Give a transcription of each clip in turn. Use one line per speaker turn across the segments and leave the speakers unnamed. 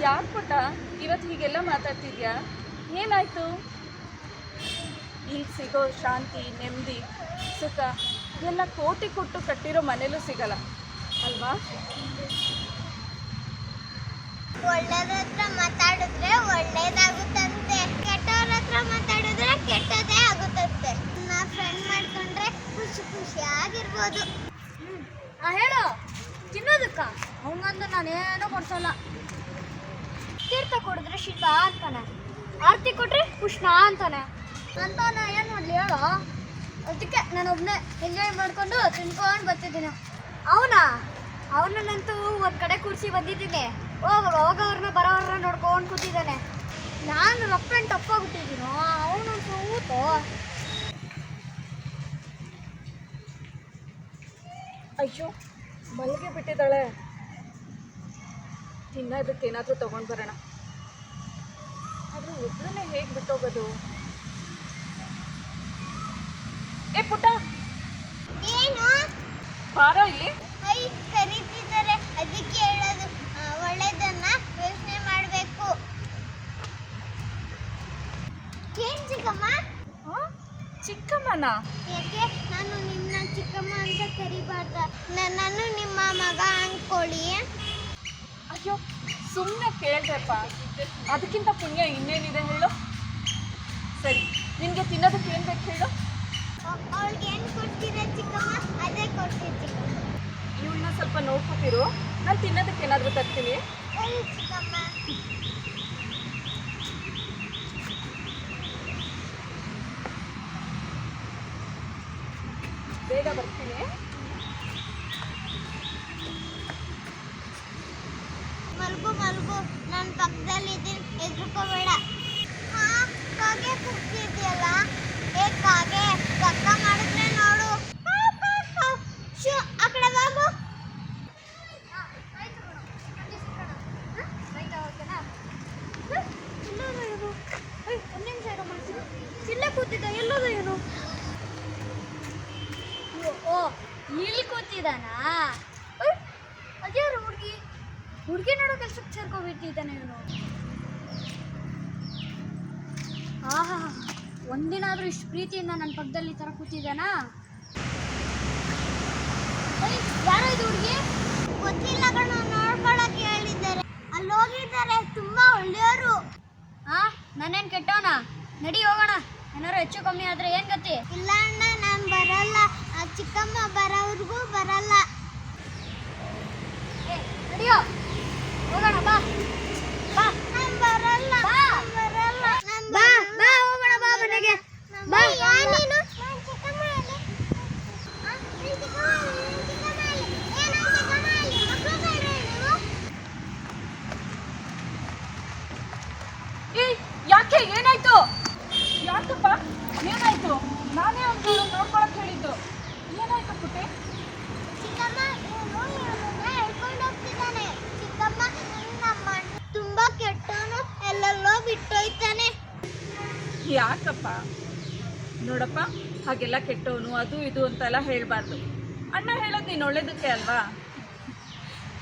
ಯಾಕೆ ಪುಟ್ಟ? ಇವತ್ತು ಹೀಗೆಲ್ಲ ಮಾತಾಡ್ತಿದ್ಯಾ? ಏನಾಯ್ತು? ಈಗ ಸಿಗೋ ಶಾಂತಿ ನೆಮ್ಮದಿ ಸುಖ ಎಲ್ಲ ಕೋಟಿ ಕೊಟ್ಟು ಕಟ್ಟಿರೋ ಮನೇಲೂ ಸಿಗಲ್ಲ ಅಲ್ವಾ?
ಒಳ್ಳೆಯದ್ರ ಹತ್ರ ಮಾತಾಡಿದ್ರೆ ಒಳ್ಳೇದಾಗುತ್ತಂತೆ. ಕೆಟ್ಟವ್ರ ಹತ್ರ ಮಾತಾಡಿದ್ರೆ ಕೆಟ್ಟದೇ ಆಗುತ್ತಂತೆ. ನಾ ಫ್ರೆಂಡ್ ಮಾಡ್ಕೊಂಡ್ರೆ ಖುಷಿ ಖುಷಿಯಾಗಿರ್ಬೋದು.
ಹೇಳು. ತಿನ್ನೋದಕ್ಕ? ಅವಂಗಂದು ನಾನೇನೋ ಕೊಡ್ಸಲ್ಲ. ತೀರ್ಥ ಕೊಡಿದ್ರೆ ಶೀತ ಅಂತಾನೆ. ಆರತಿ ಕೊಟ್ರೆ ಉಷ್ಣ ಅಂತಾನೆ. ಅಂತಾನ ಏನು ಮಾಡಲಿ ಹೇಳೋ? ಅದಕ್ಕೆ ನಾನು ಒಬ್ಬನೇ ಎಂಜಾಯ್ ಮಾಡ್ಕೊಂಡು ತಿನ್ಕೊಂಡು ಬರ್ತಿದ್ದೀನಿ. ಅವನಾ? ಅವನನ್ನಂತೂ ಒಂದು ಕಡೆ ಕೂರಿಸಿ ಬಂದಿದ್ದೀನಿ. ಹೋಗುವ ಹೋಗೋವ್ರನ್ನ ಬರೋವ್ರನ್ನ ನೋಡ್ಕೊಂಡು ಕೂತಿದ್ದಾನೆ. ನಾನು ರಫ್ ಆ್ಯಂಡ್ ಅವನಂತೂ ಊತು?
ಅಯ್ಯೋ ಮಲ್ಲಿಗೆ ಬಿಟ್ಟಿದ್ದಾಳೆ ತಿನ್ನೋದಕ್ಕೆ ಏನಾದರೂ ತೊಗೊಂಡು ಬರೋಣ. ಆದರೂ ಒಬ್ಬಳನ್ನೇ ಹೇಗೆ ಬಿಟ್ಟೋಗೋದು? ಏ ಪುಟ್ಟ!
ಏನು?
ಬಾರೋ ಇಲ್ಲಿ.
ಐ ಕರೀತಿದ್ದಾರೆ ಅದಕ್ಕೆ ಹೇಳೋದು ಒಳ್ಳೇದನ್ನ ಯೋಚನೆ ಮಾಡಬೇಕು. ಏನ್ ಚಿಕ್ಕಮ್ಮ?
ಚಿಕ್ಕಮ್ಮನ?
ಯಾಕೆ? ನಾನು ನಿನ್ನ ಚಿಕ್ಕಮ್ಮ ಅಂತ ಕರಿಬಾರ್ದ. ನನ್ನನ್ನು ನಿಮ್ಮ ಮಗ ಅನ್ಕೊಳ್ಳಿ.
ಅಯ್ಯೋ ಸುಮ್ಮನೆ ಕೇಳ್ದೆಪ್ಪ. ಅದಕ್ಕಿಂತ ಪುಣ್ಯ ಇನ್ನೇನಿದೆ ಹೇಳು? ಸರಿ ನಿನಗೆ ತಿನ್ನೋದಕ್ಕೆ ಏನು ಬೇಕು ಹೇಳು? ಇವಳನ್ನ ಸ್ವಲ್ಪ ನೋಡ್ಕೊತಿರು. ನಾನು ತಿನ್ನೋದಕ್ಕೆ ಏನಾದರೂ ತರ್ತೀನಿ. ಬೇಗ ಬರ್ತೀನಿ
ಮಲ್ಗು ಮಲ್ಗು ನನ್ನ ಪಕ್ಕದಲ್ಲಿ ಇದ್ದೀನಿ ಹೆದರ್ಕೋಬೇಡ ಹಾ ಕಾಗೆ ಕೂಗ್ತಿದ್ಯಲ್ಲ ಏ ಕಾಗೆ ಪಕ್ಕ ಮಾಡಿದ್ರೆ ನೋಡು ಶೂ ಆ ಕಡೆ ಬಾಬು
ಇಲ್ಲೇ ಕೂತಿದ್ದ ಎಲ್ಲೋದ ಏನು ಓ ಇಲ್ಲಿ ಕೂತಿದ್ದಾನಾ ಅದ್ಯಾರು ಹುಡುಗಿ ಹುಡುಗಿ ನೋಡೋ ಕೆಲ್ಸಕ್ಕೆ ಸೇರ್ಕೊಬಿಟ್ಟಿದ್ದಾನೆ ಇವನು ಆಹಾ ಒಂದಿನ ಆದ್ರೂ ಇಷ್ಟು ಪ್ರೀತಿಯಿಂದ ನನ್ನ ಪಕ್ಕದಲ್ಲಿ ತರ ಥರ ಕೂತಿದ್ದಾನಾ ಯಾರೋ ಇದು ಹುಡುಗಿ?
ಗೊತ್ತಿಲ್ಲ ಕಣ ನೋಡ್ಕೊಳಕ್ಕೆ ಹೇಳಿದ್ದಾರೆ. ಅಲ್ಲಿ ಹೋಗಿದ್ದಾರೆ ತುಂಬಾ ಒಳ್ಳೆಯವರು.
ಹಾ ನನ್ನೇನು ಕೆಟ್ಟವನ? ನಡಿ ಹೋಗೋಣ. ಏನಾರು ಹೆಚ್ಚು ಕಮ್ಮಿ ಆದ್ರೆ ಏನ್ ಗತಿ?
ಇಲ್ಲ ಅಣ್ಣ ನಾನು ಬರಲ್ಲ. ಆ ಚಿಕ್ಕಮ್ಮ ಬರೋವ್ರಿಗೂ ಬರಲ್ಲ.
ಏ, ನಡಿಯೋ. ಹೋಗೋಣ ಬಾ
ನಾನ್ ಬರಲ್ಲ
ಬಾ.
ನಾನ್ ಬರಲ್ಲ ನಾನ್
ಬಾ
ಬರಲ್ಲ.
ಬಾ ಹೋಗೋಣ ಬಾ ಮನೆಗೆ
ಬಾ
ಬಾ
ಯಾ ನೀನು ನಾನ್ ಚಿಕ್ಕಮ್ಮ ಅಲ್ಲಿ. ಆ, ನೀನ್ ಚಿಕ್ಕಮ್ಮ ಅಲ್ಲಿ, ನೀನ್ ಚಿಕ್ಕಮ್ಮ ಅಲ್ಲಿ. ಏ, ನಾನ್ ಚಿಕ್ಕಮ್ಮ ಅಲ್ಲಿ. ಮಕ್ಳು ಬೇಡ್ವಾ ನೀವು?
ಏಯ್ ಯಾಕೆ ಏನಾಯ್ತು? ಯಾಕಪ್ಪ? ಏನಾಯ್ತು? ನಾನೇ ಒಂದು ನೋಡ್ಕೊಳಕ್ ಹೇಳಿದ್ದು. ಏನಾಯ್ತು ಪುಟ್ಟಿ?
ಚಿಕ್ಕಮ್ಮ ಹೋಗ್ತಿದ್ದಾನೆ. ಚಿಕ್ಕಮ್ಮ ನಮ್ಮ ತುಂಬಾ ಕೆಟ್ಟವನು ಎಲ್ಲೆಲ್ಲೋ ಬಿಟ್ಟೋಯ್ತಾನೆ.
ಯಾಕಪ್ಪ? ನೋಡಪ್ಪ ಹಾಗೆಲ್ಲ ಕೆಟ್ಟವನು ಅದು ಇದು ಅಂತೆಲ್ಲ ಹೇಳಬಾರ್ದು. ಅಣ್ಣ ಹೇಳೋದು ನೀನು ಒಳ್ಳೇದಕ್ಕೆ ಅಲ್ವಾ?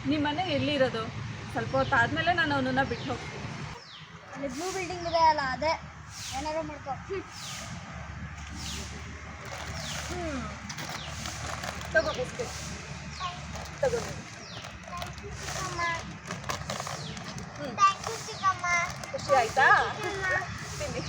ನಿಮ್ಮನೆ ಎಲ್ಲಿರೋದು? ಸ್ವಲ್ಪ ಹೊತ್ತಾದ್ಮೇಲೆ ನಾನು ಅವನನ್ನ ಬಿಟ್ಟು ಹೋಗ್ತೀನಿ.
ಅಲ್ಲಿ ಬ್ಲೂ ಬಿಲ್ಡಿಂಗ್ ಇದೆ ಅಲ್ಲ ಅದೇ. ಏನಾದ್ರು ಮಾಡ್ಕೋ. ಹ್ಮ್.
ಹ್ಞೂ ತಗೋ ಬಿಸ್ಕೆಟ್. ತಗೋ. ಹ್ಞೂ ಖುಷಿ ಆಯ್ತಾ
ಚಿಕ್ಕಮ್ಮ
ತಿನ್ನಿ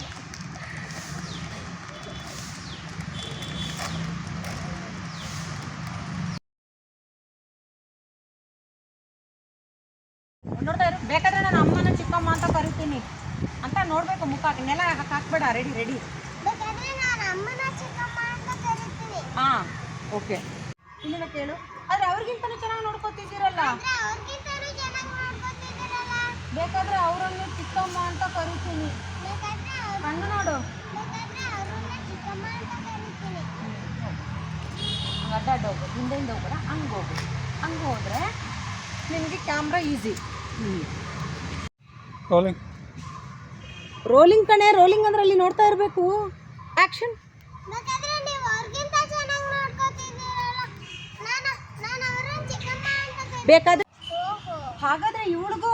ನೋಡ್ತಾ ಇರು ಬೇಕಾದ್ರೆ ನಾನು ಅಮ್ಮನ ಚಿಕ್ಕಮ್ಮ ಅಂತ ಕರಿತೀನಿ ಅಂತ ನೋಡ್ಬೇಕು ಮುಖ ನೆಲ ಹಾಕ್- ಹಾಕ್ಬೇಡ ರೆಡಿ ರೆಡಿ
ಬೇಕಾದ್ರೆ ನಾನು ಅಮ್ಮನ ಚಿಕ್ಕಮ್ಮ ಕರಿತೀನಿ.
ಹಾಂ ಓಕೆ ಇನ್ನೇನ ಕೇಳು. ಆದರೆ ಅವ್ರಿಗಿಂತನೂ ಚೆನ್ನಾಗಿ ನೋಡ್ಕೊತಿದ್ದೀರಲ್ಲ.
ಆದ್ರೆ ಅವ್ರಿಗಿಂತಲೂ ಚೆನ್ನಾಗಿ ನೋಡ್ಕೋತಿದ್ದೀರಲ್ಲ.
ಬೇಕಾದ್ರೆ ಅವರನ್ನು ಚಿಕ್ಕಮ್ಮ ಅಂತ ಕರಿತೀನಿ. ಕಣ್ಣು ನೋಡು. ಅಡ್ಡಾಡ್ ಹೋಗು. ಹಿಂದೆಯಿಂದ ಹೋಗೋಣ ಹಂಗೆ ಹೋಗು. ಹಂಗೆ ಹೋದರೆ ನಿಮಗೆ ಕ್ಯಾಮ್ರಾ ಈಸಿ
ರೋಲಿಂಗ್
ರೋಲಿಂಗ್ ಕಣೆ ರೋಲಿಂಗ್ ಅಂದ್ರೆ ಅಲ್ಲಿ ನೋಡ್ತಾ ಇರಬೇಕು. ಆ್ಯಕ್ಷನ್
ಬೇಕಾದ್ರೆ
ಹಾಗಾದ್ರೆ ಇವಳಿಗೂ.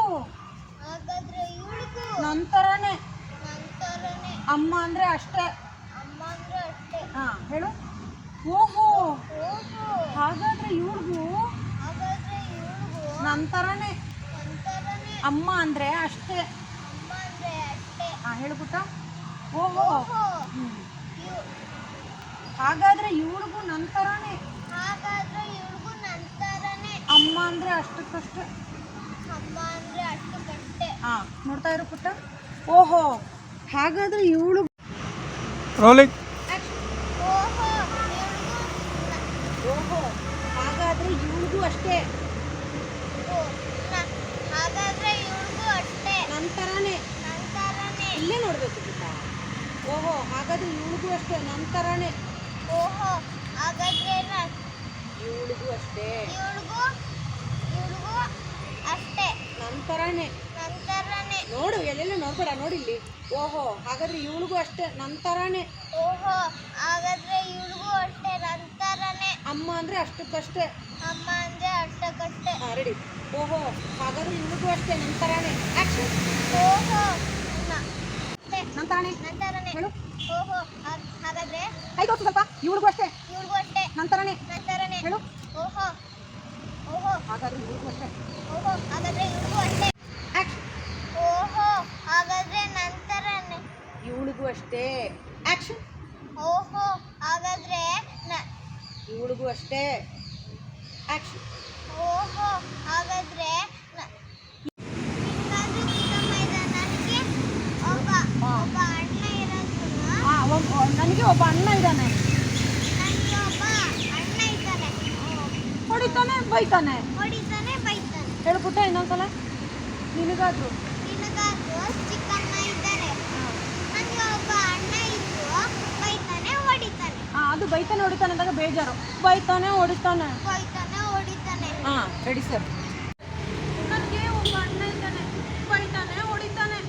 ನಂತರನೇ ಅಮ್ಮ ಅಂದರೆ ಅಷ್ಟೇ. ಹಾ ಹೇಳು. ಓಹೋ. ಹಾಗಾದ್ರೆ ಇವಳಿಗೂ ನಂತರನೇ ಅಮ್ಮ ಅಂದ್ರೆ ಅಷ್ಟೇ. ಹಾಂ ಹೇಳು ಪುಟ್ಟ. ಓಹೋ.
ನನ್ನ
ಹಾಗಾದ್ರೆ ಇವಳಿಗೂ ನಂತರನೇ.
ಹಾಗಾದ್ರೆ ಇವಳಿಗೂ ನಂತರನೇ.
ಅಮ್ಮ ಅಂದರೆ ಅಷ್ಟಕ್ಕಷ್ಟೇ.
ಅಮ್ಮ ಅಂದ್ರೆ ಅಷ್ಟು ಕಷ್ಟೇ
ಹಾಂ ನೋಡ್ತಾ ಇರು ಪುಟ್ಟ. ಓಹೋ ಹಾಗಾದ್ರೆ ಇವಳು
ರೋಲಿಂಗ್
ಓಹೋ
ಓಹೋ ಹಾಗಾದ್ರೆ ಇವಳಿಗೂ ಅಷ್ಟೇ.
ಹಾಗಾದ್ರೆ ಇವಳಿಗೂ ಅಷ್ಟೇ.
ನಂತರನೇ. ಇಲ್ಲೇ ನೋಡ್ಬೇಕು ಪುಟ್ಟ ಓಹೋ ಹಾಗಾದ್ರೆ ಇವಳಿಗೂ ಅಷ್ಟೇ ನಂತರನೇ
ಓಹೋ ಹಾಗಾದ್ರೆ ನ-
ಇವಳಿಗೂ ಅಷ್ಟೇ.
ಇವಳಿಗೂ ಇವಳಿಗೂ ಅಷ್ಟೇ.
ನನ್ನ
ನಂತರನೇ
ನೋಡು ಎಲ್ಲೆಲ್ಲ ನೋಡ್ಬೇಡ ನೋಡಿಲ್ಲಿ. ಓಹೋ ಹಾಗಾದ್ರೆ ಇವಳಿಗೂ ಅಷ್ಟೇ ನಂತರನೇ
ಓಹೋ ಹಾಗಾದ್ರೆ ಇವಳಿಗೂ ಅಷ್ಟೇ ನಂತರನೇ
ಅಮ್ಮ ಅಂದರೆ ಅಷ್ಟಕ್ಕಷ್ಟೇ.
ಅಮ್ಮ ಅಂದ್ರೆ ಅಷ್ಟಕ್ಕಷ್ಟೇ.
ಹಾಂ ರೆಡಿ ಓಹೋ ಹಾಗಾದ್ರೆ ಇವಳಿಗೂ ಅಷ್ಟೇ ನಂತರನೇ ಆ್ಯಕ್ಷನ್
ಓಹೋ. ನ- ಅಷ್ಟೇ.
ನಂತರನೇ
ನಂತರನೇ
ಹೇಳು.
ಓಹೋ ಹಾಗ್- ಹಾಗಾದ್ರೆ?
ಕೈ ತೋರ್ಸು ಸ್ವಲ್ಪ. ಇವಳಿಗೂ ಅಷ್ಟೇ.
ಇವಳಿಗೂ ಅಷ್ಟೇ.
ನಂತರನೇ
ನಂತರನೇ
ಹೇಳು.
ಓಹೋ. ಓಹೋ.
ಹಾಗಾದ್ರೆ ಇವಳಿಗೂ ಅಷ್ಟೇ.
ಓಹೋ ಹಾಗಾದ್ರೆ ಇವಳಿಗೂ ಅಷ್ಟೇ. ಓಹೋ ಹಾಗಾದ್ರೆ ನಂತರನೇ
ಇವಳಿಗೂ ಅಷ್ಟೇ. ಆ್ಯಕ್ಷನ್
ಓಹೋ ಹಾಗಾದ್ರೆ
ಇವಳಿಗೂ ಅಷ್ಟೇ. ಆ್ಯಕ್ಷನ್
ಓಹೋ ಹಾಗಾದ್ರೆ ನ- ನಿಮ್ಗಾದ್ರೂ ಚಿಕ್ಕಮ್ಮ ಇದೆ ನನಗೆ ಒಬ್ಬ ಒಬ್ಬ ಅಣ್ಣ
ನನಗೆ ಒಬ್ಬ ಅಣ್ಣ ಇದ್ದಾನೆ. ಹೊಡಿತಾನೆ ಬೈತಾನೆ. ಹೇಳ್ಬಿಟ್ಟೆ ಇನ್ನೊಂದ್ಸಲ. ನಿನಗಾದ್ರು. ಅದು ಬೈತಾನೆ ಹೊಡಿತಾನೆ ಅಂದಾಗ ಬೇಜಾರು. ಬೈತಾನೆ ಹೊಡಿತಾನೆ. ಹಾಂ ರೆಡಿ ಸರ್ ನನಗೆ ಒಬ್ಬ ಅಣ್ಣ ಇದ್ದಾನೆ ಬೈತಾನೆ ಹೊಡಿತಾನೆ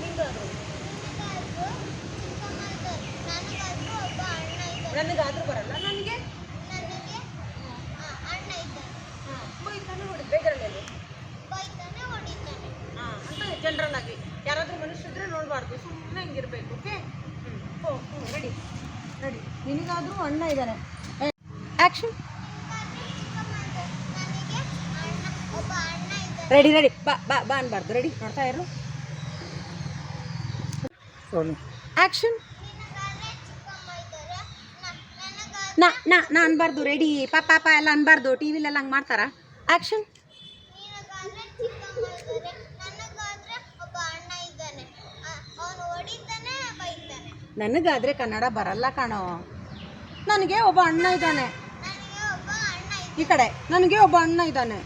ನಿನಗಾದ್ರೂ ಚಿಕ್ಕಮ್ಮ ಇದ್ದಾರೆ ನನಗಾದ್ರೂ ಒಬ್ಬ
ನನಗಾದ್ರೂ ಬರಲ್ಲ. ನನಗೆ?
ನನಗೆ? ಆ, ಅಣ್ಣ ಇದ್ದಾನೆ
ಬೈತಾನೆ ಹಾಂ ಅಂತ ಜನರಲ್ ಆಗಿ ಯಾರಾದರೂ ಮನುಷ್ಯರಿದ್ರೆ ನೋಡಬಾರ್ದು ಸುಮ್ಮನೆ ಹಿಂಗಿರ್ಬೇಕು ಓಕೆ? ಹ್ಞೂ ಹ್ಞೂ ರೆಡಿ ರೆಡಿ ನಿನಗಾದ್ರೂ ಅಣ್ಣ ಇದ್ದಾನೆ. ಆ್ಯಕ್ಷನ್
ಇದ್ದಾರೆ ನನಗೆ ಅಣ್ಣ ಒಬ್ಬ ಅಣ್ಣ ಇದ್ದಾನೆ
ರೆಡಿ ರೆಡಿ ಬಾ ಬಾ ಬಾ ಅನ್ಬಾರ್ದು. ರೆಡಿ ನೋಡ್ತಾ ಇರು
ಆಕ್ಷನ್
ಆ್ಯಕ್ಷನ್
ನಾ
ನಾ ನಾ ಅನ್ಬಾರ್ದು ರೆಡಿ ಪಾಪ ಪಾಪ ಎಲ್ಲ ಅನ್ಬಾರ್ದು. ಟಿ ವಿಲೆಲ್ಲ ಹಂಗೆ ಮಾಡ್ತಾರಾ? ಆ್ಯಕ್ಷನ್
ನಿನಗಾದ್ರೆ
ಕನ್ನಡ ಬರಲ್ಲ ಕಾಣೋ. ನನಗೆ ಒಬ್ಬ ಅಣ್ಣ ಇದ್ದಾನೆ. ಈ ಕಡೆ ನನಗೆ ಒಬ್ಬ ಅಣ್ಣ ಇದ್ದಾನೆ.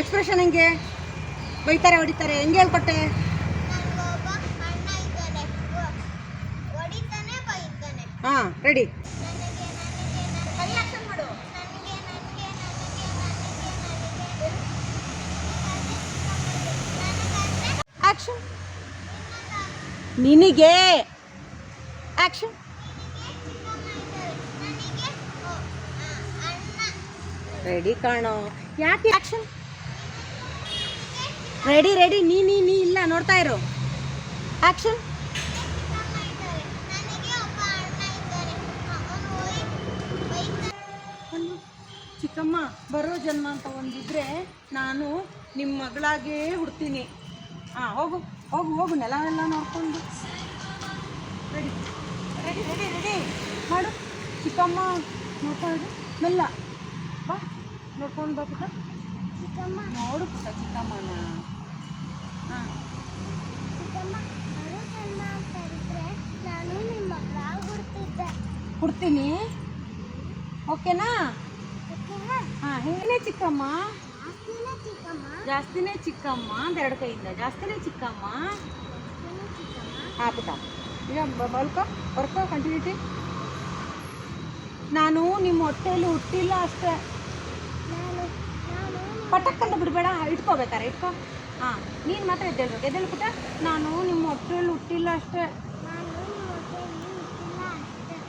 ಎಕ್ಸ್ಪ್ರೆಷನ್ ಹೆಂಗೆ? ಬೈತಾರೆ ಹೊಡಿತಾರೆ ಹೆಂಗೆ ಹೇಳ್ಕೊಟ್ಟೆ?
ಹಾಂ
ರೆಡಿ
ನನಗೆ ನನಗೆ ನನಗೆ
ಮಾಡು
ನನಗೆ ನನಗೆ ನನಗೆ ನನಗೆ ನನಗಾದ್ರೆ
ಆ್ಯಕ್ಷನ್ ನಿನಗೆ ಆ್ಯಕ್ಷನ್ ರೆಡಿ ಕಾಣೋ. ಯಾಕೆ ಆ್ಯಕ್ಷನ್ ರೆಡಿ ರೆಡಿ ನೀ ನೀ ನೀ, ಇಲ್ಲ, ನೋಡ್ತಾ ಇರು. ಆ್ಯಕ್ಷನ್
ಚಿಕ್ಕಮ್ಮ
ಬರೋ ಜನ್ಮ ಅಂತ ಒಂದಿದ್ರೆ ನಾನು ನಿಮ್ಮ ಮಗಳಾಗೇ ಹುಡ್ತೀನಿ. ಹಾಂ ಹೋಗು. ಹೋಗು ಹೋಗು ನೆಲ ಎಲ್ಲ ನೋಡ್ಕೊಂಡು. ರೆಡಿ. Ready ready ready. ಮಾಡು. ಚಿಕ್ಕಮ್ಮ ನೋಡ್ಕೊಂಡು ಮೆಲ್ಲ. ಬಾ. ನೋಡ್ಕೊಂಡು ಬಾ ಪುಟ್ಟ.
ಚಿಕ್ಕಮ್ಮ.
ನೋಡು ಪುಟ್ಟ ಚಿಕ್ಕಮ್ಮನ. ಹಾಂ. ಕೊಡ್ತೀನಿ ಓಕೆನಾ?
ಓಕೆನಾ?
ಹಾಂ ಹೇಗೆ ಚಿಕ್ಕಮ್ಮ.
ಜಾಸ್ತಿನೇ ಚಿಕ್ಕಮ್ಮ
ಅಂತ ಎರಡು ಕೈಯಿಂದ. ಜಾಸ್ತಿನೇ ಚಿಕ್ಕಮ್ಮ. ಹಾಂ ಪುಟ್ಟ ಈಗ ಬಲ್ಕೋ ಬರ್ಕೋ ಕಂಟಿನ್ಯೂಟಿ ನಾನು ನಿಮ್ಮ ಹೊಟ್ಟೆಯಲ್ಲಿ ಹುಟ್ಟಿಲ್ಲ ಅಷ್ಟೇ. ಪಟಕ್ಕಂತ ಬಿಡಬೇಡ ಇಟ್ಕೋಬೇಕಾರೆ ಇಟ್ಕೋ. ಹಾಂ ನೀನು ಮಾತ್ರ ಎದ್ದೇಳ್ಬೇಕು. ಎದ್ದೇಳು ಪುಟ್ಟ. ನಾನು ನಿಮ್ಮ ಹೊಟ್ಟೆಯಲ್ಲಿ ಹುಟ್ಟಿಲ್ಲ ಅಷ್ಟೇ.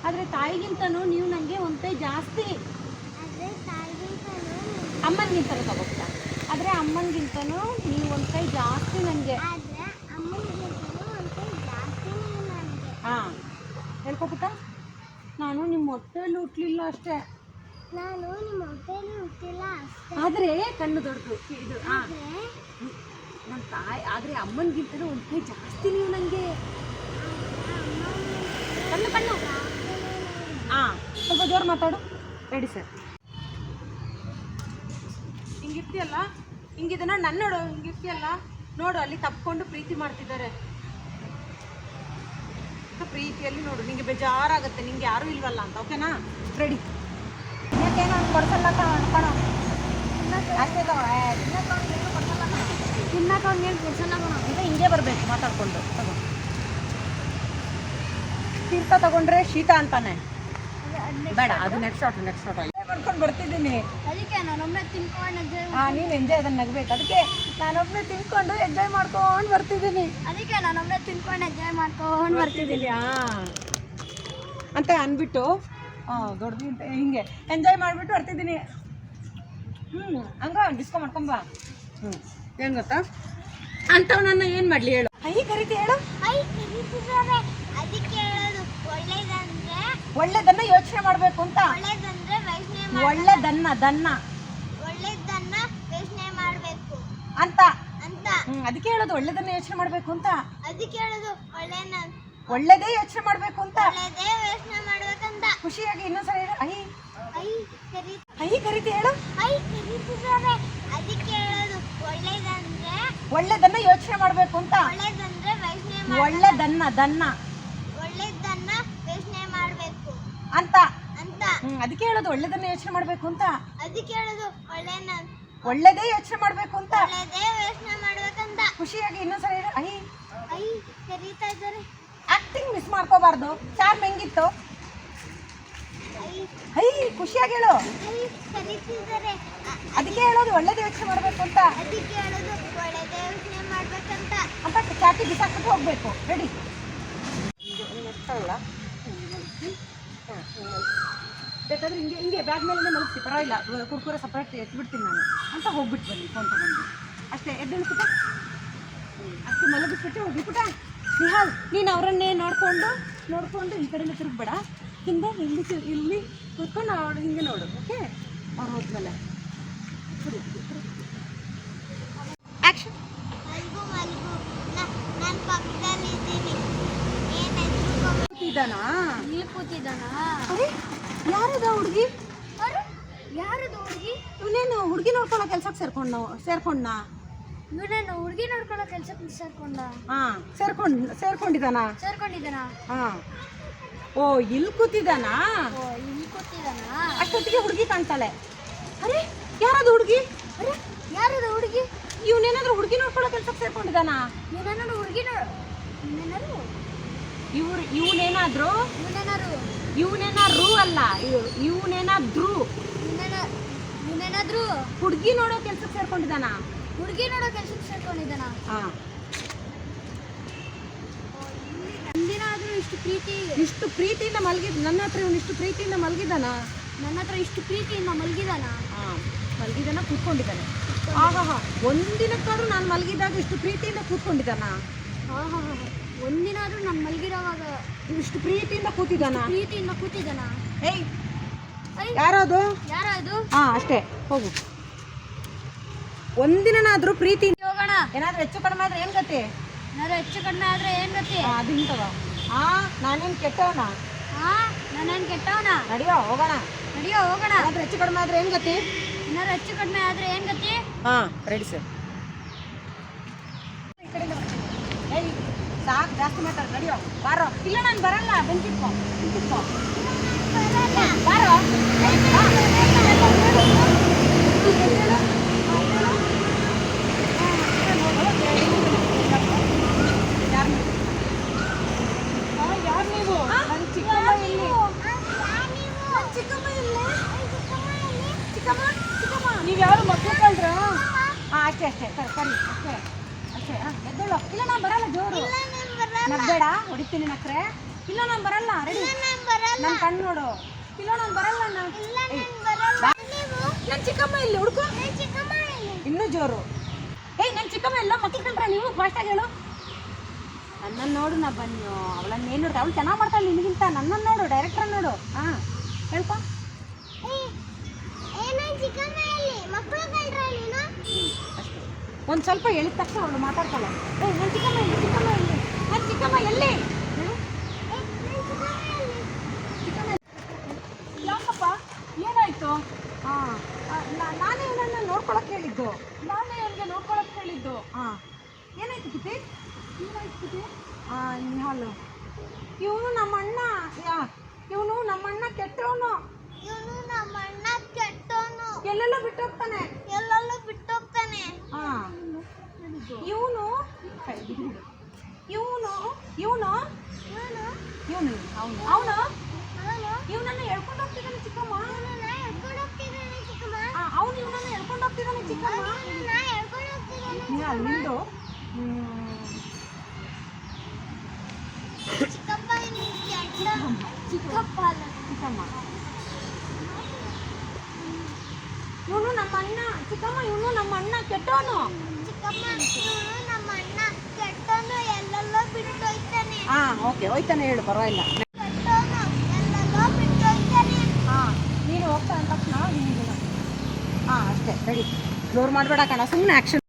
ಆದರೆ ತಾಯಿಗಿಂತನೂ ನೀವು ನನಗೆ ಒಂದು ಕೈ ಜಾಸ್ತಿ
ಅಮ್ಮನಿಗಿಂತ ತಾಯಿಗಿಂತಲೂ
ಅಮ್ಮನಿಗಿಂತನೂ ನೀವು ಒಂದು ಕೈ ಜಾಸ್ತಿ ನನಗೆ
ಆದರೆ ಅಮ್ಮನಿಗಿಂತಲೂ ಒಂದು ಕೈ ಜಾಸ್ತಿ ನೀವು ನನಗೆ
ಹಾಂ ಹೇಳ್ಕೊಬಿಟ್ಟ ನಾನು ನಿಮ್ಮ ಹೊಟ್ಟೆಯಲ್ಲಿ ಹುಟ್ಟಲಿಲ್ಲ ಅಷ್ಟೇ.
ನಾನು ನಿಮ್ಮ ಹೊಟ್ಟೆಯಲ್ಲಿ ಹುಟ್ಟಿಲ್ಲ ಅಷ್ಟೇ.
ಆದರೆ ಕಣ್ಣು ದೊಡ್ಡದು. ಇದು ಹಾಂ.
ನಮ್ಮ
ನನ್ನ ತಾಯಿ ಆದರೆ ಅಮ್ಮನಿಗಿಂತನೂ ಒಂದು ಕೈ ಜಾಸ್ತಿ ನೀವು ನನಗೆ ಕಣ್ಣು ಕಣ್ಣು. ಹಾಂ ಸ್ವಲ್ಪ ಜೋರು ಮಾತಾಡು. ರೆಡಿ ಸರ್ ಹಿಂಗಿರ್ತೀಯಲ್ಲ ಹಿಂಗಿದನ್ನ ನನ್ನ ನೋಡು ಹಿಂಗಿರ್ತೀಯಲ್ಲ ನೋಡು ಅಲ್ಲಿ ತಪ್ಕೊಂಡು ಪ್ರೀತಿ ಮಾಡ್ತಿದ್ದಾರೆ. ಪ್ರೀತಿಯಲ್ಲಿ ನೋಡು ನಿಂಗೆ ಬೇಜಾರಾಗುತ್ತೆ ನಿಂಗೆ ಯಾರು ಇಲ್ವಲ್ಲ ಅಂತ ಓಕೆನಾ? ರೆಡಿ ಯಾಕೇನೋ ಅವ್ನು ಕೊಡ್ಸಲ್ಲ ಅನ್ಕೊಳೋ ಅಷ್ಟೇ ತಿನ್ನಕ್ಕೆ ಅವ್ನಿಗೆ ಕೊಡ್ಸಲ್ಲ
ಕೊಡ್ಸಲ್ಲ
ಹಿಂಗೆ ಬರಬೇಕು ಮಾತಾಡ್ಕೊಂಡು ತಗೋ. ತೀರ್ಥ ತಗೊಂಡ್ರೆ ಶೀತ ಅಂತಾನೆ. ಬೇಡ ಅದು ನೆಕ್ಸ್ಟ್ ಶಾಟ್ ನೆಕ್ಸ್ಟ್ ಶಾಟ್ ಮಾಡ್ಕೊಂಡು ಬರ್ತಿದ್ದೀನಿ.
ಅದಕ್ಕೆ ನಾನೊಮ್ಮೆ ತಿನ್ಕೊಂಡು ಎಂಜಾಯ್
ಹಾಂ ನೀನು ಎಂಜಾಯ್ ಅದನ್ನ ನಗಬೇಕು. ಅದಕ್ಕೆ ನಾನೊಬ್ಬನೇ ತಿನ್ಕೊಂಡು ಎಂಜಾಯ್ ಮಾಡ್ಕೊಂಡು ಬರ್ತಿದ್ದೀನಿ.
ಅದಕ್ಕೆ ನಾನೊಮ್ಮೆ ತಿನ್ಕೊಂಡು ಎಂಜಾಯ್ ಮಾಡ್ಕೊಂಡು ಬರ್ತಿದ್ದೀನಿ
ಹಾಂ ಅಂತ ಅಂದ್ಬಿಟ್ಟು ಹಾಂ ದೊಡ್ಡದು ಹಿಂಗೆ ಎಂಜಾಯ್ ಮಾಡಿಬಿಟ್ಟು ಬರ್ತಿದ್ದೀನಿ. ಹ್ಞೂ ಹಂಗ ಡಿಸ್ಕೋ ಮಾಡ್ಕೊಂಬ ಹ್ಞೂ ಏನು ಗೊತ್ತಾ? ಅಂಥವ್ನನ್ನ ಏನು ಮಾಡಲಿ ಹೇಳು. ಐ ಕರಿತಿ ಹೇಳು.
ಐ ಅದಕ್ಕೆ ಹೇಳೋದು ಒಳ್ಳೇದಂದ್ರೆ
ಒಳ್ಳೇದನ್ನ ಯೋಚನೆ ಮಾಡಬೇಕು ಅಂತ.
ಮಾಡ
ಒಳ್ಳೆದನ್ನ ದನ್ನ.
ಒಳ್ಳೇದನ್ನ ಯೋಚನೆ ಮಾಡಬೇಕು.
ಅಂತ.
ಅಂತ.
ಅದಕ್ಕೆ ಹೇಳೋದು ಒಳ್ಳೆದನ್ನ ಯೋಚನೆ ಮಾಡಬೇಕು ಅಂತ.
ಅದಕ್ಕೆ ಹೇಳೋದು ಒಳ್ಳೆನ
ಒಳ್ಳೇದೇ ಯೋಚನೆ ಮಾಡಬೇಕು ಅಂತ.
ಒಳ್ಳೇದೇ ಯೋಚನೆ ಮಾಡ್ಬೇಕಂತ.
ಖುಷಿಯಾಗಿ ಇನ್ನೊಂದ್ಸಲ ಹೇಳು. ಐ
ಐ ಕರಿ
ಐ ಕರಿತಿ ಹೇಳು.
ಐ ಕರೀತಿದ್ದಾರೆ. ಅದಕ್ಕೆ ಹೇಳೋದು ಒಳ್ಳೆದಂದ್ರೆ
ಒಳ್ಳೆದನ್ನ ಯೋಚನೆ ಮಾಡಬೇಕು ಅಂತ.
ಒಳ್ಳೆದಂದ್ರೆ ಮಾಡ
ಒಳ್ಳೆದನ್ನ ದನ್ನ.
ಒಳ್ಳೆದನ್ನ ಯೋಚನೆ ಮಾಡಬೇಕು.
ಅಂತ. ಹ್ಮ್ ಅದಕ್ಕೆ ಹೇಳೋದು ಒಳ್ಳೇದನ್ನ ಯೋಚನೆ ಮಾಡಬೇಕು ಅಂತ.
ಅದಕ್ಕೆ ಹೇಳೋದು ಒಳ್ಳೆಯ
ಒಳ್ಳೇದೇ ಯೋಚನೆ ಮಾಡಬೇಕು ಅಂತ.
ಒಳ್ಳೆದೇ ಯೋಚನೆ ಮಾಡ್ಬೇಕಂತ.
ಖುಷಿಯಾಗಿ ಇನ್ನೊಂದ್ಸಲ ಹೇಳು. ಐ
ಐ ಕರೀತಾ ಇದ್ದಾರೆ.
ಆಕ್ಟಿಂಗ್ ಮಿಸ್ ಮಾಡ್ಕೋಬಾರ್ದು. ಚಾರ್ಮ್ ಹೆಂಗಿತ್ತು
ಐ
ಐ ಖುಷಿಯಾಗಿ ಹೇಳು.
ಐ ಕರೀತಿದ್ದಾರೆ ಅ-
ಅದಕ್ಕೆ ಹೇಳೋದು ಒಳ್ಳೇದೇ ಯೋಚನೆ ಮಾಡಬೇಕು ಅಂತ.
ಅದಕ್ಕೆ ಹೇಳೋದು ಒಳ್ಳೇದೇ ಯೋಚನೆ ಮಾಡ್ಬೇಕಂತ.
ಅಂತ ಚಾಟಿ ಬಿಸಾಕ್ಬಿಟ್ಟು ಹೋಗ್ಬೇಕು. ರೆಡಿ ಬೇಕಾದ್ರೆ ಹಿಂಗೆ ಹಿಂಗೆ ಬ್ಯಾಗ್ ಮೇಲೆ ಮಲಗಿಸಿ ಪರವಾಗಿಲ್ಲ ಕುರ್ಕುರೆ ಸಪ್ರೇಟ್ ಎತ್ಬಿಡ್ತೀನಿ ನಾನು. ಅಂತ ಹೋಗ್ಬಿಟ್ಟು ಬನ್ನಿ ಫೋನ್ ತಗೊಂಡು. ಅಷ್ಟೇ ಎದ್ದೇಳು ಪುಟ ಅಷ್ಟು ಮಲಗಿಸ್ಬಿಟ್ಟು ಹೋಗಿ ಪುಟ ನಿಹಾಲ್ ನೀನು ಅವರನ್ನೇ ನೋಡಿಕೊಂಡು ನೋಡಿಕೊಂಡು ಈ ಕಡೆಯಿಂದ ತಿರುಗ್ಬೇಡ. ಹಿಂದೆ ಇಲ್ಲಿ ಇಲ್ಲಿ ಕೂತ್ಕೊಂಡು ಅವ್ರು ಹಿಂಗೆ ನೋಡು ಓಕೆ ಅವ್ರು ಹೋದ್ಮೇಲೆ. ಆ್ಯಕ್ಷನ್
ಇದ್ದಾನಾ
ಇಲ್ಲಿ ಕೂತಿದ್ದಾನ?
ಯಾರದ ಹುಡುಗಿ?
ಯಾರದ ಯಾರದು ಹುಡುಗಿ?
ಇವನೇನು ಹುಡುಗಿ ನೋಡ್ಕೊಳ್ಳೋ ಕೆಲ್ಸಕ್ಕೆ ಸೇರ್ಕೊಂಡ್ ಸೇರ್ಕೊಂಡ
ಇವನೇನು ಹುಡುಗಿ ನೋಡ್ಕೊಳ್ಳೋ ಕೆಲ್ಸಕ್ಕೆ ಸೇರ್ಕೊಂಡ
ಹಾ ಸೇರ್ಕೊಂಡ್ ಸೇರ್ಕೊಂಡಿದ್ದಾನ?
ಸೇರ್ಕೊಂಡಿದ್ದಾನ?
ಹಾ. ಓ ಇಲ್ಲಿ ಕೂತಿದ್ದಾನಾ?
ಓ ಇಲ್ಲಿ ಕೂತಿದ್ದಾನ?
ಅಷ್ಟೊತ್ತಿಗೆ ಹುಡುಗಿ ಕಾಣ್ತಾಳೆ. ಅರೆ ಯಾರದು ಹುಡುಗಿ?
ಅರೆ ಯಾರದ ಹುಡುಗಿ?
ಇವನೇನಾದ್ರೂ ಹುಡುಗಿ ನೋಡ್ಕೊಳ್ಳೋ ಕೆಲ್ಸಕ್ಕೆ ಸೇರ್ಕೊಂಡಿದ್ದಾನ?
ಇವನೇನಾದ್ರು ಹುಡುಗಿ ನೋಡ್ ಇವನೇನಾರು
ಇವ್ರು ಇವನೇನಾದ್ರು? ಇವನೇನಾದ್ರು ಅಲ್ಲ ಇವನೇನಾದ್ರು?
ಇವನೇನಾದ್ರು
ಹುಡುಗಿ ನೋಡೋ ಕೆಲ್ಸಕ್ಕೆ ಸೇರ್ಕೊಂಡಿದ್ದಾನ?
ಹುಡುಗಿ ನೋಡೋ ಕೆಲ್ಸಕ್ಕೆ ಸೇರ್ಕೊಂಡಿದ್ದಾನ? ಇಷ್ಟು ಪ್ರೀತಿ
ಇಷ್ಟು ಪ್ರೀತಿಯಿಂದ ಮಲಗಿದ ನನ್ನ ಹತ್ರ ಇವನು ಇಷ್ಟು ಪ್ರೀತಿಯಿಂದ ಮಲಗಿದಾನ
ನನ್ನ ಹತ್ರ ಇಷ್ಟು ಪ್ರೀತಿಯಿಂದ ಮಲಗಿದಾನ
ಮಲಗಿದಾನ ಕೂತ್ಕೊಂಡಿದ್ದಾನೆ. ಆಹಾ ಒಂದಿನಕ್ಕಾದ್ರೂ ನಾನು ಮಲಗಿದಾಗ ಇಷ್ಟು ಪ್ರೀತಿಯಿಂದ ಕೂತ್ಕೊಂಡಿದ್ದಾನ?
ಆಹಾ. ಒಂದಿನ ಆದ್ರೂ ನಾನು ಮಲಗಿರೋವಾಗ
ಇಷ್ಟು ಪ್ರೀತಿಯಿಂದ ಕೂತಿದ್ದಾನ?
ಪ್ರೀತಿಯಿಂದ ಕೂತಿದ್ದಾನ?
ಏಯ್ ಯಾರದು?
ಯಾರದು? ಹಾ
ಹಾಂ ಅಷ್ಟೇ ಹೋಗು. ಒಂದಿನಾದ್ರೂ ಪ್ರೀತಿ
ಹೋಗೋಣ.
ಏನಾದ್ರೂ ಹೆಚ್ಚು ಕಡಿಮೆ ಆದ್ರೆ ಏನು ಗತಿ?
ಏನಾದ್ರೂ ಹೆಚ್ಚು ಕಡಿಮೆ ಆದ್ರೆ ಏನ್ ಗತಿ?
ಅದು ಹಿಂತವ ನಾನೇನ್ ನಾನೇನು ಕೆಟ್ಟವನ?
ಹಾ ನಾನೇನ್ ಕೆಟ್ಟವನ?
ನಡಿಯೋ ಹೋಗೋಣ.
ನಡಿಯೋ ಹೋಗೋಣ.
ಏನಾದ್ರೂ ಹೆಚ್ಚು ಕಡಿಮೆ ಆದ್ರೆ ಏನು ಗತಿ?
ಏನಾದ್ರೂ ಹೆಚ್ಚು ಕಡಿಮೆ ಆದ್ರೆ ಏನ್ ಗತಿ?
ಹಾ ರೆಡಿ ಸರ್ ಏಯ್ ಸಾಕು ಜಾಸ್ತಿ ಮಾತಾಡ ನಡೆಯೋ ಬಾರೋ ಇಲ್ಲ ನಾನು ಬರಲ್ಲ ಬಂದಿಪ್ಪ ಬಂದಿಪ್ಪ ಬಾರೋ ಯಾರು ನೀವು ನನ್ನ ಚಿಕ್ಕಮ್ಮ ಇಲ್ಲಿ
ಚಿಕ್ಕಮ್ಮ ಇಲ್ಲೇ
ಚಿಕ್ಕಮ್ಮ ಚಿಕ್ಕಮ್ಮ ನೀವು ಯಾರು ಮಕ್ಕಳು ಕಳ್ರ ಹಾಂ ಅಷ್ಟೇ ಅಷ್ಟೇ ಸರಿ ಸರಿ ಅಷ್ಟೇ ಅಷ್ಟೇ ಹಾಂ ಎದ್ದೇಳು ಇಲ್ಲ ನಾನು ಬರಲ್ಲ ಜೋರು
ಇಲ್ಲ ನಾನು
ನಗ್ಬೇಡ ಹೊಡಿತೀನಿ ನಕ್ರೆ. ಇಲ್ಲ ನಾನು ಬರಲ್ಲ ರೆಡಿ ನನ್ನ ಕಣ್ಣು ನೋಡು. ಇಲ್ಲ ನಾನು ಬರಲ್ಲ
ಇಲ್ಲ
ನನ್ನ ಚಿಕ್ಕಮ್ಮ ಇಲ್ಲಿ ಹುಡುಕು.
ಇಲ್ಲಿ.
ಇನ್ನೂ ಜೋರು. ಏಯ್ ನನ್ನ ಚಿಕ್ಕಮ್ಮ ಎಲ್ಲ ಮಕ್ಕಳು ಕಂಡ್ರೆ ನೀವು? ಫಾಸ್ಟಾಗಿ ಹೇಳು. ನನ್ನನ್ನು ನೋಡು ನಾ ಬನ್ನಿ. ಅವಳನ್ನ ಏನು ನೋಡ್ತಾ ಅವಳು ಚೆನ್ನಾಗಿ ಮಾಡ್ತಾಳೆ ನಿನಗಿಂತ. ನನ್ನನ್ನು ನೋಡು ಡೈರೆಕ್ಟರ್ ನೋಡು. ಹಾಂ ಹೇಳ್ಕೊ.
ಏ ಇಲ್ಲಿ.
ಒಂದು ಸ್ವಲ್ಪ ಹೇಳಿದ ತಕ್ಷಣ ಅವಳು ಮಾತಾಡ್ತಾಳೆ. ಏಯ್ ನನ್ನ ಚಿಕ್ಕಮ್ಮ ನನ್ನ ಚಿಕ್ಕಮ್ಮ ಎಲ್ಲಿ?
ಯಾಕಪ್ಪ? ಏನಾಯ್ತು?
ಹಾಂ. ನಾನೇ ಇವನನ್ನ ನೋಡ್ಕೊಳಕ್ಕೆ ಹೇಳಿದ್ದು.
ನಾನೇ ಅವನಿಗೆ ನೋಡ್ಕೊಳಕ್ ಹೇಳಿದ್ದು?
ಹಾಂ. ಏನಾಯ್ತು ಕಿತಿ ಏನಾಯ್ತು ಕಿತಿ ನಿಹಾಲು. ಇವನು ನಮ್ಮ ಅಣ್ಣ ಯಾ ಇವನು ನಮ್ಮ ಅಣ್ಣ ಕೆಟ್ಟವನು.
ಇವನು ನಮ್ಮ ಅಣ್ಣ ಕೆಟ್ಟವನು.
ಎಲ್ಲೆಲ್ಲೋ ಬಿಟ್ಟೋಗ್ತಾನೆ.
ಎಲ್ಲೆಲ್ಲೂ ಬಿಟ್ಟೋಗ್ತಾನೆ.
ಹಾಂ. ಇವನು ಇವನು ಇವನು
ಇವನು
ಇವನು ಅವನು ಅವನು ಇವನನ್ನ ಎಳ್ಕೊಂಡು ಹೋಗ್ತಿದ್ದಾನೆ ಚಿಕ್ಕಮ್ಮ. ಅವನು ಇವನನ್ನ ಎಳ್ಕೊಂಡು ಹೋಗ್ತಿದ್ದಾನೆ ಚಿಕ್ಕಮ್ಮ. ಅಲ್ಲಿಂದು
ಚಿಕ್ಕಪ್ಪ ಚಿಕ್ಕಪ್ಪ ಅಲ್ಲ
ಚಿಕ್ಕಮ್ಮ. ಇವನು ನಮ್ಮ ಅಣ್ಣ. ಚಿಕ್ಕಮ್ಮ, ಇವನು ನಮ್ಮ ಅಣ್ಣ. ಕೆಟ್ಟವನು.
ಚಿಕ್ಕಮ್ಮ ಇವನು ನಮ್ಮ ಅಣ್ಣ ಕೆಟ್ಟವನು ಎಲ್ಲೆಲ್ಲೋ ಬಿಟ್ಟೋಯ್ತಾನೆ
ಹಾಂ ಓಕೆ ಹೋಯ್ತಾನೆ ಹೇಳು ಪರವಾಗಿಲ್ಲ. ಹಾಂ ನೀನು ಹೋಗ್ತಾ ಅಂದ ತಕ್ಷಣ ಹಾಂ ಅಷ್ಟೇ ರೆಡಿ ಜೋರು ಮಾಡಬೇಡ ಕಣ ಸುಮ್ಮನೆ ಆ್ಯಕ್ಷನ್